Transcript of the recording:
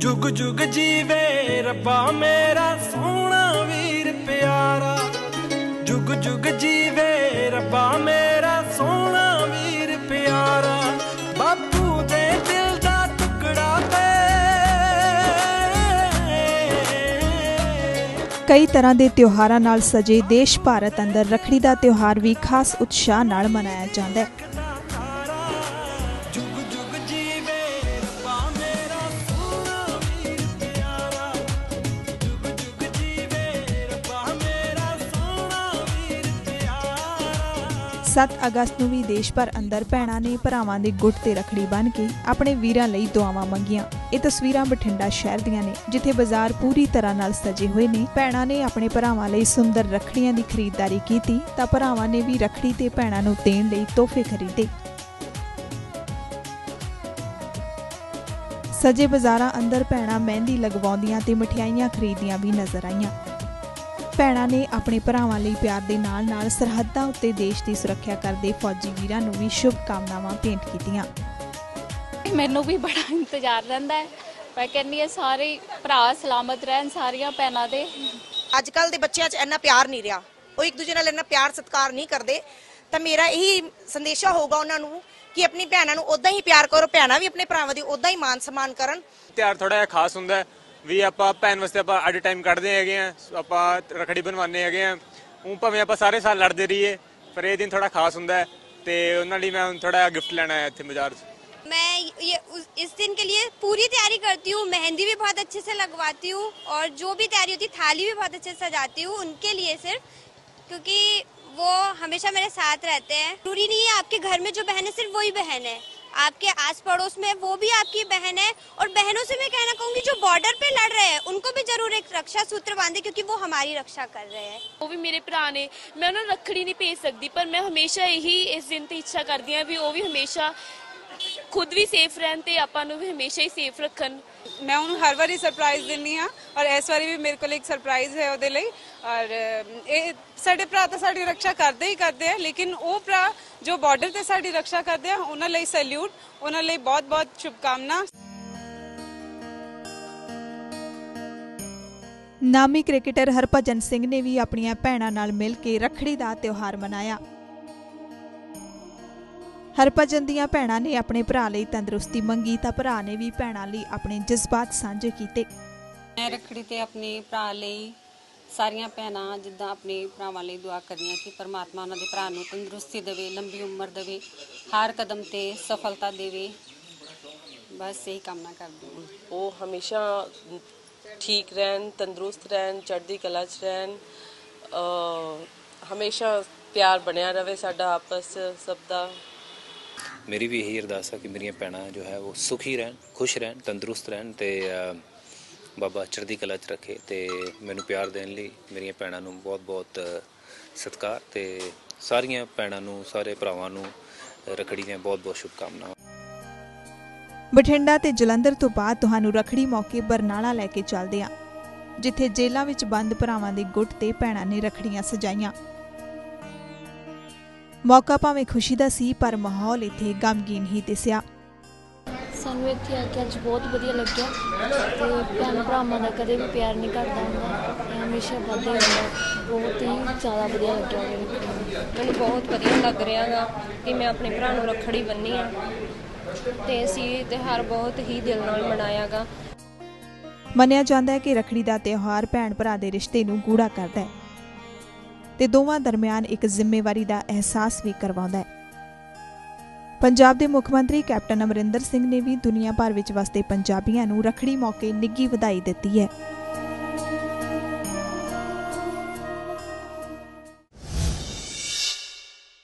ਜੁਗ ਜੁਗ ਜੀਵੇ ਰੱਬਾ ਮੇਰਾ ਸੋਹਣਾ ਵੀਰ ਪਿਆਰਾ। ਜੁਗ ਜੁਗ ਜੀਵੇ ਰੱਬਾ ਮੇਰਾ ਸੋਹਣਾ ਵੀਰ ਪਿਆਰਾ। ਬਾਪੂ ਦੇ ਦਿਲ ਦਾ ਟੁਕੜਾ ਤੇ ਕਈ ਤਰ੍ਹਾਂ ਦੇ ਤਿਉਹਾਰਾਂ ਨਾਲ ਸਜੇ ਦੇਸ਼ ਭਾਰਤ ਅੰਦਰ ਰੱਖੜੀ ਦਾ ਤਿਉਹਾਰ ਵੀ ਖਾਸ ਉਤਸ਼ਾਹ ਨਾਲ ਮਨਾਇਆ ਜਾਂਦਾ ਹੈ। 7 ਅਗਸਤ ਨੂੰ ਵੀ ਦੇਸ਼ ਭਰ ਅੰਦਰ ਭੈਣਾਂ ਨੇ ਭਰਾਵਾਂ ਦੇ ਗੁੱਟ ਤੇ ਰੱਖੜੀ ਬੰਨ੍ਹ ਕੇ ਆਪਣੇ ਵੀਰਾਂ ਲਈ ਦੁਆਵਾਂ ਮੰਗੀਆਂ। ਇਹ ਤਸਵੀਰਾਂ ਬਠਿੰਡਾ ਸ਼ਹਿਰ ਦੀਆਂ ਨੇ, ਜਿੱਥੇ ਬਾਜ਼ਾਰ ਪੂਰੀ ਤਰ੍ਹਾਂ ਨਾਲ ਸਜੇ ਹੋਏ ਨੇ। ਭੈਣਾਂ ਨੇ ਆਪਣੇ ਭਰਾਵਾਂ ਲਈ ਸੁੰਦਰ ਰੱਖੜੀਆਂ ਦੀ ਖਰੀਦਦਾਰੀ ਕੀਤੀ ਤਾਂ ਭਰਾਵਾਂ ਨੇ ਵੀ ਰੱਖੜੀ ਤੇ ਭੈਣਾਂ ਨੂੰ ਦੇਣ ਲਈ ਤੋਹਫੇ ਖਰੀਦੇ। ਸਜੇ ਬਾਜ਼ਾਰਾਂ ਅੰਦਰ ਭੈਣਾਂ ਮਹਿੰਦੀ ਲਗਵਾਉਂਦੀਆਂ ਤੇ ਮਠਿਆਈਆਂ ਖਰੀਦੀਆਂ ਵੀ ਨਜ਼ਰ ਆਈਆਂ। ਭੈਣਾਂ ਨੇ ਆਪਣੇ ਭਰਾਵਾਂ ਲਈ ਪਿਆਰ ਦੇ ਨਾਲ-ਨਾਲ ਸਰਹੱਦਾਂ ਉੱਤੇ ਦੇਸ਼ ਦੀ ਸੁਰੱਖਿਆ ਕਰਦੇ ਫੌਜੀ ਵੀਰਾਂ ਨੂੰ ਵੀ ਸ਼ੁਭ ਕਾਮਨਾਵਾਂ ਭੇਂਟ ਕੀਤੀਆਂ। ਮੈਨੂੰ ਵੀ ਬੜਾ ਇੰਤਜ਼ਾਰ ਰਹਿੰਦਾ ਹੈ। ਮੈਂ ਕਹਿੰਦੀ ਹਾਂ ਸਾਰੇ ਭਰਾ ਸਲਾਮਤ ਰਹਿਣ ਸਾਰੀਆਂ ਭੈਣਾਂ ਦੇ। ਅੱਜ ਕੱਲ ਦੇ ਬੱਚਿਆਂ 'ਚ ਇੰਨਾ ਪਿਆਰ ਨਹੀਂ ਰਿਹਾ। ਉਹ ਇੱਕ ਦੂਜੇ ਨਾਲ ਇੰਨਾ ਪਿਆਰ ਸਤਿਕਾਰ ਨਹੀਂ ਕਰਦੇ। ਤਾਂ ਮੇਰਾ ਇਹੀ ਸੰਦੇਸ਼ਾ ਹੋਊਗਾ ਉਹਨਾਂ ਨੂੰ ਕਿ ਆਪਣੀ ਭੈਣਾਂ ਨੂੰ ਉਦਾਂ ਹੀ ਪਿਆਰ ਕਰੋ ਭੈਣਾਂ ਵੀ ਆਪਣੇ ਭਰਾਵਾਂ ਦੀ ਉਦਾਂ ਹੀ ਮਾਨ ਸਨਮਾਨ ਕਰਨ। ਤਿਉਹਾਰ ਥੋੜਾ ਜਿਹਾ ਖਾਸ ਹੁੰਦਾ ਹੈ। ਵੀ ਆਪਾਂ ਭੈਣ ਵਾਸਤੇ ਆਪਾਂ ਅੱਡ ਟਾਈਮ ਕੱਢਦੇ ਹੈਗੇ ਆ ਆਪਾਂ ਰਖੜੀ ਬਣਵਾਉਂਦੇ ਹੈਗੇ ਆ ਉਹ ਭਾਵੇਂ ਆਪਾਂ ਸਾਰੇ ਸਾਲ ਲੜਦੇ ਰਹੀਏ ਪਰ ਇਹ ਦਿਨ ਥੋੜਾ ਖਾਸ ਹੁੰਦਾ ਹੈ ਤੇ ਉਹਨਾਂ ਲਈ ਮੈਂ ਹੁਣ ਥੋੜਾ ਗਿਫਟ ਲੈਣਾ ਹੈ ਇੱਥੇ ਬਾਜ਼ਾਰ 'ਚ मैं ये उस- इस दिन के लिए पूरी तैयारी करती हूँ मेहंदी भी बहुत अच्छे से लगवाती हूँ और जो भी तैयारी होती है थाली भी बहुत अच्छे से सजाती हूँ उनके लिए सिर्फ क्योंकि वो हमेशा मेरे साथ रहते हैं जरूरी नहीं है आपके घर में जो बहन है सिर्फ वही बहन है आपके आस पड़ोस में वो भी आपकी बहन है और बहनों से मैं कहना कहूंगी जो बॉर्डर पे लड़ रहे हैं उनको भी जरूर एक रक्षा सूत्र बांधे क्योंकि वो हमारी रक्षा कर रहे हैं ਉਹ ਵੀ ਮੇਰੇ ਭਰਾ ਨੇ ਮੈਂ ਉਹਨਾਂ ਨੂੰ ਰੱਖੜੀ ਨਹੀਂ ਭੇਜ ਸਕਦੀ ਪਰ ਮੈਂ ਹਮੇਸ਼ਾ ਇਹੀ ਇਸ ਦਿਨ ਤੇ ਇੱਛਾ ਕਰਦੀ ਹਾਂ ਵੀ ਉਹ ਵੀ ਹਮੇਸ਼ਾ ਖੁਦ ਵੀ ਸੇਫ ਰਹਿਣ ਤੇ ਆਪਾਂ ਨੂੰ ਵੀ ਹਮੇਸ਼ਾ ਹੀ ਸੇਫ ਰੱਖਣ ਮੈਂ ਉਹਨੂੰ ਹਰ ਵਾਰੀ ਸਰਪ੍ਰਾਈਜ਼ ਦਿੰਨੀ ਆ ਔਰ ਇਸ ਵਾਰੀ ਵੀ ਮੇਰੇ ਕੋਲ ਇੱਕ ਸਰਪ੍ਰਾਈਜ਼ ਹੈ ਉਹਦੇ ਲਈ ਔਰ ਇਹ ਸਾਡੇ ਭਰਾ ਤਾਂ ਸਾਡੀ ਰੱਖਿਆ ਕਰਦੇ ਹੀ ਕਰਦੇ ਆ ਲੇਕਿਨ ਉਹ ਭਰਾ ਜੋ ਬਾਰਡਰ ਤੇ ਸਾਡੀ ਰੱਖਿਆ ਕਰਦੇ ਆ ਉਹਨਾਂ ਲਈ ਸੈਲੂਟ ਉਹਨਾਂ ਲਈ ਬਹੁਤ ਬਹੁਤ ਸ਼ੁਭਕਾਮਨਾ। ਨਾਮੀ ਕ੍ਰਿਕਟਰ ਹਰਭਜਨ ਸਿੰਘ ਨੇ ਵੀ ਆਪਣੀਆਂ ਭੈਣਾਂ ਨਾਲ ਮਿਲ ਕੇ ਰੱਖੜੀ ਦਾ ਤਿਉਹਾਰ ਮਨਾਇਆ। ਹਰਭਜਨ ਦੀਆਂ ਭੈਣਾਂ ਨੇ ਆਪਣੇ ਭਰਾ ਲਈ ਤੰਦਰੁਸਤੀ ਮੰਗੀ ਤਾਂ ਭਰਾ ਨੇ ਵੀ ਭੈਣਾਂ ਲਈ ਆਪਣੇ ਜਜ਼ਬਾਤ ਸਾਂਝੇ ਕੀਤੇ। ਮੈਂ ਰੱਖੜੀ ਤੇ ਆਪਣੇ ਭਰਾ ਲਈ ਸਾਰੀਆਂ ਭੈਣਾਂ ਜਿੱਦਾਂ ਆਪਣੇ ਭਰਾਵਾਂ ਲਈ ਦੁਆ ਕਰਦੀਆਂ ਕਿ ਪਰਮਾਤਮਾ ਉਹਨਾਂ ਦੇ ਭਰਾ ਨੂੰ ਤੰਦਰੁਸਤੀ ਦੇਵੇ ਲੰਬੀ ਉਮਰ ਦੇਵੇ ਹਰ ਕਦਮ ਤੇ ਸਫਲਤਾ ਦੇਵੇ। ਬਸ ਇਹੀ ਕਾਮਨਾ ਕਰਦੀ ਹਾਂ। ਉਹ ਹਮੇਸ਼ਾ ਠੀਕ ਰਹਿਣ ਤੰਦਰੁਸਤ ਰਹਿਣ ਚੜ੍ਹਦੀ ਕਲਾ 'ਚ ਰਹਿਣ ਹਮੇਸ਼ਾ ਪਿਆਰ ਬਣਿਆ ਰਵੇ ਸਾਡਾ ਆਪਸ ਸਭ ਦਾ। ਮੇਰੀ ਵੀ ਇਹੀ ਅਰਦਾਸ ਹੈ ਕਿ ਮੇਰੀਆਂ ਭੈਣਾਂ ਜੋ ਹੈ ਉਹ ਸੁਖੀ ਰਹਿਣ ਖੁਸ਼ ਰਹਿਣ ਤੰਦਰੁਸਤ ਰਹਿਣ ਤੇ ਬਾਬਾ ਚੜ੍ਹਦੀ ਕਲਾ 'ਚ ਰੱਖੇ ਤੇ ਮੈਨੂੰ ਪਿਆਰ ਦੇਣ ਲਈ ਮੇਰੀਆਂ ਭੈਣਾਂ ਨੂੰ ਬਹੁਤ-ਬਹੁਤ ਸਤਿਕਾਰ ਤੇ ਸਾਰੀਆਂ ਭੈਣਾਂ ਨੂੰ, ਸਾਰੇ ਭਰਾਵਾਂ ਨੂੰ ਰੱਖੜੀ ਦੀਆਂ ਬਹੁਤ-ਬਹੁਤ ਸ਼ੁਭਕਾਮਨਾਵਾਂ। ਬਠਿੰਡਾ ਤੇ ਜਲੰਧਰ ਤੋਂ ਬਾਅਦ ਤੁਹਾਨੂੰ ਰਖੜੀ ਮੌਕੇ ਬਰਨਾਲਾ ਲੈ ਕੇ ਚੱਲਦੇ ਹਾਂ, ਜਿੱਥੇ ਜੇਲ੍ਹਾਂ ਵਿੱਚ ਬੰਦ ਭਰਾਵਾਂ ਦੇ ਗੁੱਟ ਤੇ ਭੈਣਾਂ ਨੇ ਰਖੜੀਆਂ ਸਜਾਈਆਂ। ਮੌਕਾ ਭਾਵੇਂ ਖੁਸ਼ੀ ਦਾ ਸੀ, ਪਰ ਮਾਹੌਲ ਇੱਥੇ ਗਮਗੀਨ ਹੀ ਦਿਸਿਆ। ਸਾਨੂੰ ਇੱਥੇ ਆ ਕੇ ਅੱਜ ਬਹੁਤ ਵਧੀਆ ਲੱਗਿਆ ਤੇ ਭੈਣ ਭਰਾਵਾਂ ਦਾ ਕਦੇ ਵੀ ਪਿਆਰ ਨਹੀਂ ਘਟਦਾ ਹੁੰਦਾ। ਇਹ ਹਮੇਸ਼ਾ ਵੱਧਦਾ ਹੀ ਹੁੰਦਾ ਬਹੁਤ ਹੀ ਜ਼ਿਆਦਾ ਵਧੀਆ ਲੱਗਿਆ ਮੈਨੂੰ। ਮੈਨੂੰ ਬਹੁਤ ਵਧੀਆ ਲੱਗ ਰਿਹਾਗਾ ਕਿ ਮੈਂ ਆਪਣੇ ਭਰਾ ਨੂੰ ਰੱਖੜੀ ਬੰਨੀ ਆ। ਤੇ ਅਸੀਂ ਇਹ ਤਿਉਹਾਰ ਬਹੁਤ ਹੀ ਦਿਲ ਨਾਲ ਮਨਾਇਆਗਾ ਮੰਨਿਆ ਜਾਂਦਾ ਹੈ ਕਿ ਰਖੜੀ ਦਾ ਤਿਉਹਾਰ ਭੈਣ ਭਰਾ ਦੇ ਰਿਸ਼ਤੇ ਨੂੰ ਗੂੜਾ ਕਰਦਾ ਹੈ ਤੇ ਦੋਵਾਂ ਦਰਮਿਆਨ ਇੱਕ ਜ਼ਿੰਮੇਵਾਰੀ ਦਾ ਅਹਿਸਾਸ ਵੀ ਕਰਵਾਉਂਦਾ ਹੈ। ਪੰਜਾਬ ਦੇ ਮੁੱਖ ਮੰਤਰੀ ਕੈਪਟਨ ਅਮਰਿੰਦਰ ਸਿੰਘ ਨੇ ਵੀ ਦੁਨੀਆ ਭਰ ਵਿੱਚ ਵਸਦੇ ਪੰਜਾਬੀਆਂ ਨੂੰ ਰਖੜੀ ਮੌਕੇ ਨਿੱਘੀ ਵਧਾਈ ਦਿੱਤੀ ਹੈ।